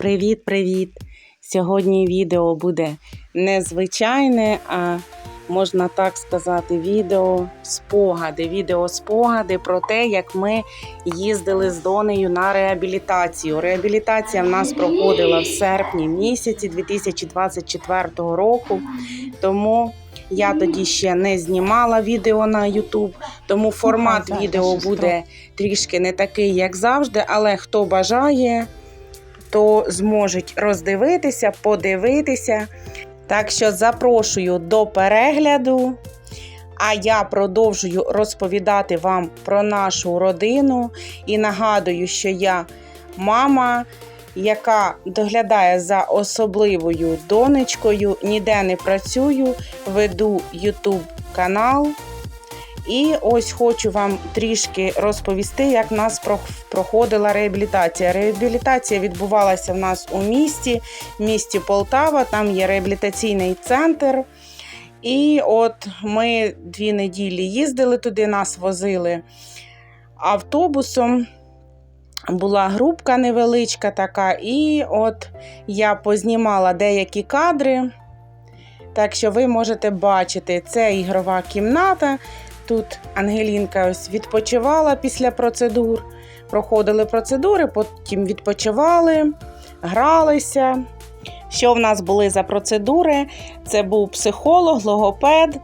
Привіт-привіт! Сьогодні відео буде незвичайне, а можна так сказати, відео спогади. Відео спогади про те, як ми їздили з Донею на реабілітацію. Реабілітація в нас проходила в серпні місяці 2024 року. Тому я тоді ще не знімала відео на YouTube, тому формат відео буде трішки не такий, як завжди. Але хто бажає, то зможуть роздивитися, подивитися. Так що запрошую до перегляду. А я продовжую розповідати вам про нашу родину і нагадую, що я мама, яка доглядає за особливою донечкою, ніде не працюю, веду YouTube канал. І ось хочу вам трішки розповісти, як нас проходила реабілітація. Реабілітація відбувалася в нас у місті, в місті Полтава, там є реабілітаційний центр. І от ми дві неділі їздили туди, нас возили автобусом. Була групка невеличка така, і от я познімала деякі кадри. Так що ви можете бачити, це ігрова кімната. Тут Ангелінка ось відпочивала після процедур. Проходили процедури, потім відпочивали, гралися. Що в нас були за процедури? Це був психолог, логопед,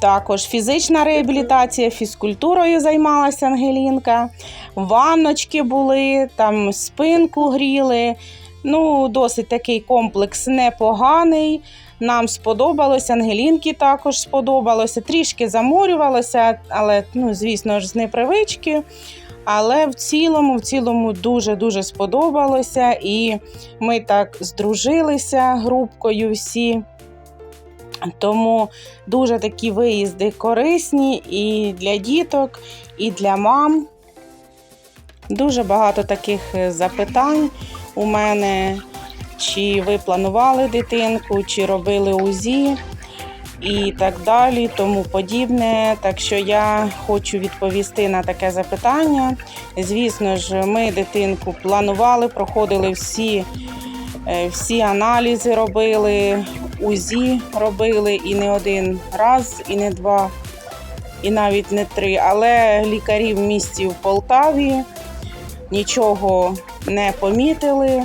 також фізична реабілітація, фізкультурою займалася Ангелінка. Ванночки були, там спинку гріли. Ну, досить такий комплекс непоганий. Нам сподобалося, Ангелінки також сподобалося. Трішки заморювалося, але, ну, звісно ж, з непривички. Але в цілому, в цілому дуже-дуже сподобалося. І ми так здружилися групкою всі. Тому дуже такі виїзди корисні і для діток, і для мам. Дуже багато таких е, запитань у мене, чи ви планували дитинку, чи робили УЗІ і так далі, тому подібне. Так що я хочу відповісти на таке запитання. Звісно ж, ми дитинку планували, проходили всі, е, всі аналізи робили, УЗІ робили і не один раз, і не два, і навіть не три. Але лікарі в місті в Полтаві нічого не помітили.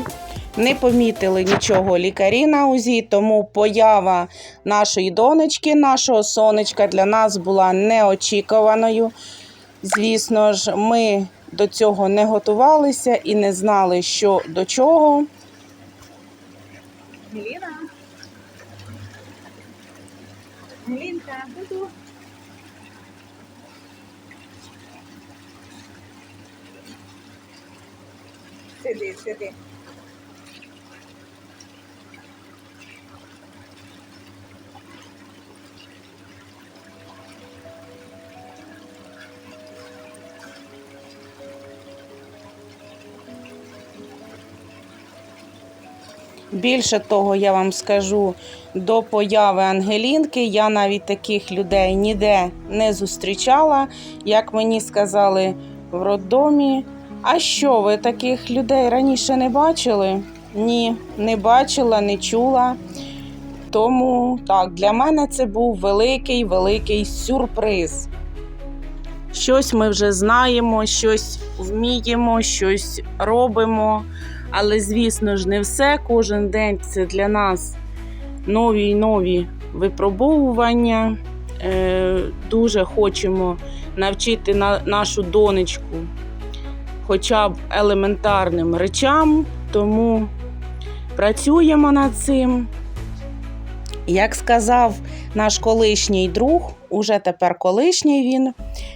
Не помітили нічого лікарі на УЗІ, тому поява нашої донечки, нашого сонечка для нас була неочікуваною. Звісно ж, ми до цього не готувалися і не знали, що до чого. Міліна. Сиди, сиди. Більше того, я вам скажу, до появи Ангелінки я навіть таких людей ніде не зустрічала, як мені сказали в роддомі. А що ви таких людей раніше не бачили? Ні, не бачила, не чула. Тому так, для мене це був великий, великий сюрприз. Щось ми вже знаємо, щось вміємо, щось робимо. Але, звісно ж, не все. Кожен день це для нас нові й нові випробовування. Е, дуже хочемо навчити нашу донечку хоча б елементарним речам, тому працюємо над цим. Як сказав наш колишній друг, уже тепер колишній він,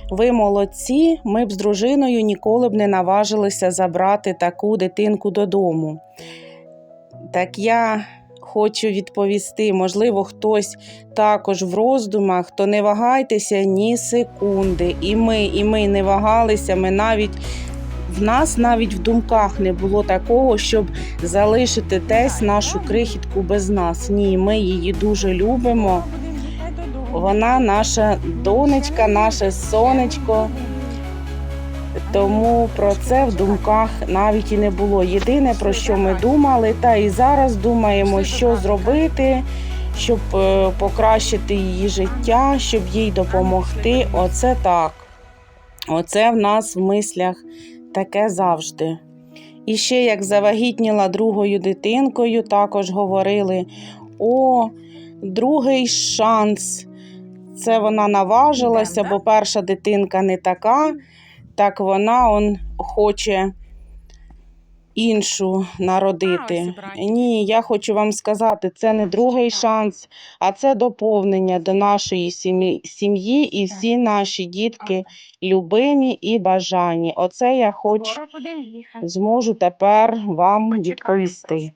ви молодці, ми б з дружиною ніколи б не наважилися забрати таку дитинку додому. Так я хочу відповісти, можливо, хтось також в роздумах, то не вагайтеся ні секунди. І ми, і ми не вагалися, ми навіть. В нас навіть в думках не було такого, щоб залишити десь нашу крихітку без нас. Ні, ми її дуже любимо. Вона наша донечка, наше сонечко. Тому про це в думках навіть і не було. Єдине про що ми думали, та і зараз думаємо, що зробити, щоб е, покращити її життя, щоб їй допомогти. Оце так. Оце в нас в мислях таке завжди. І ще як завагітніла другою дитинкою, також говорили: о, другий шанс. Це вона наважилася, бо перша дитинка не така, так вона он хоче іншу народити. Ні, я хочу вам сказати, це не другий шанс, а це доповнення до нашої сім'ї, і всі наші дітки любимі і бажані. Оце я хоч зможу тепер вам відповісти.